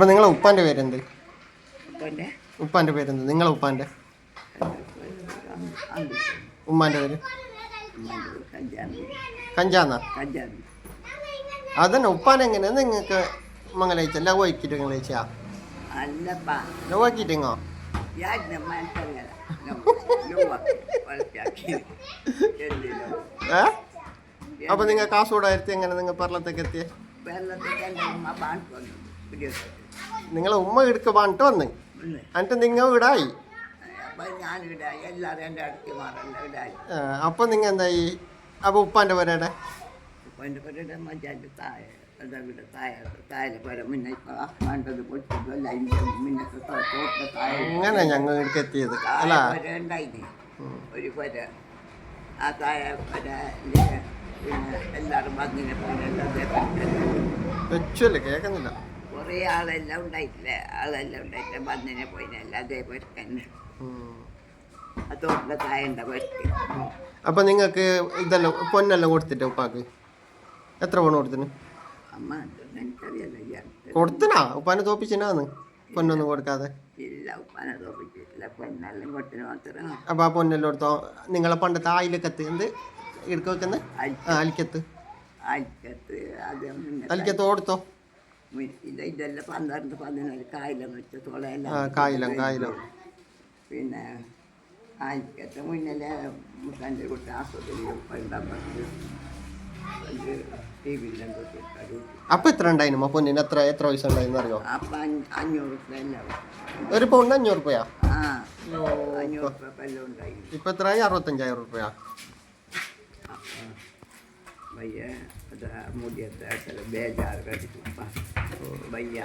അപ്പം നിങ്ങളെ ഉപ്പാന്റെ പേരെന്ത്? ഉപ്പാന്റെ? പേരെന്ത്? നിങ്ങളെ ഉപ്പാന്റെ ഉമ്മാന്റെ പേര്? കഞ്ചാന്ന. അതന്നെ ഉപ്പാൻ എങ്ങനെ നിങ്ങൾക്ക് മംഗലയിച്ച ലവ് ആക്കിയിട്ട് അല്ലപ്പാ. ലവ് ആക്കിയിട്ടിങ്ങോ? അപ്പം നിങ്ങൾ കാസർഗോഡ് ആയിരത്തി എങ്ങനെ നിങ്ങൾ പറഞ്ഞത്തേക്ക് എത്തിയേ? വെള്ളത്തിൽ നിങ്ങളെ ഉമ്മ എടുക്ക പാണ്ടിട്ട് വന്ന്. എന്നിട്ട് നിങ്ങൾ ഇടായി അപ്പൊ നിങ്ങ നിങ്ങൾ എന്തായി? അപ്പൊ ഉപ്പാന്റെ പോരാടെ? താഴെ താഴെ താഴെ പേരെ മുന്നേ ഇപ്പോൾ വേണ്ടത് പൊട്ടില്ല അതിന്റെ മുന്നത്തെ തോട്ടിന്റെ താഴെ അങ്ങനെ ഞങ്ങൾ എത്തിയത് അല്ല. ഉണ്ടായിന് ഒരു പേര. ആ താഴെ പേര പിന്നെ എല്ലാവരും വന്നിനെ പോലെ കേക്കുന്നില്ല കേൾക്കുന്നില്ല. കുറേ ആളെല്ലാം ഉണ്ടായിട്ടില്ല? ആളെല്ലാം ഉണ്ടായിട്ടില്ല വന്നിനെ പോയിനല്ല അതേപോലെ തന്നെ. താഴെ ഉണ്ടാ അപ്പം നിങ്ങൾക്ക് ഇതെല്ലാം പൊന്നെല്ലാം കൊടുത്തിട്ട് ഉപ്പാക്ക്? എത്ര പണം കൊടുത്തിന്? അമ്മ എനിക്കറിയില്ല. കൊടുത്തിനാ? ഉപ്പാനെ തോപ്പിച്ചിനാന്ന്? പൊന്നൊന്നും കൊടുക്കാതെ. ഇല്ല ഉപ്പാനെ തോപ്പിച്ചിട്ടില്ല. പൊന്നെല്ലാം കൊട്ടിന് മാത്രം. അപ്പോൾ ആ പൊന്നെല്ലാം കൊടുത്തോ? നിങ്ങളെ പണ്ടത്തെ ആയിലക്കത്ത് എന്ത് ഇടുക്ക വെക്കുന്നത് അലിക്കത്ത് അലിക്കത്ത് കൊടുത്തോ? ഇത് ഇതെല്ലാം പന്ത്രണ്ട് പതിനാല് കായലം വെച്ച തുളയെല്ലാം കായലം കായിലം. പിന്നെ ആയിക്കത്തെ മുന്നിലെ മുട്ടാന്റെ കുട്ടി പണ്ടാൻ പറ്റും തൊട്ടിട്ടു അപ്പം എത്ര ഉണ്ടായിരുന്നു പൊന്നിന് എത്ര എത്ര പൈസ ഉണ്ടായിരുന്നു അറിയോ? റുപ്യ ഒരു പൗണ്ട് അഞ്ഞൂറ് രൂപയാ രൂപ ഇപ്പം എത്രയായി അറുപത്തഞ്ചായിരം റുപ്യ ya ada mudiat ada belajar kan itu apa banyak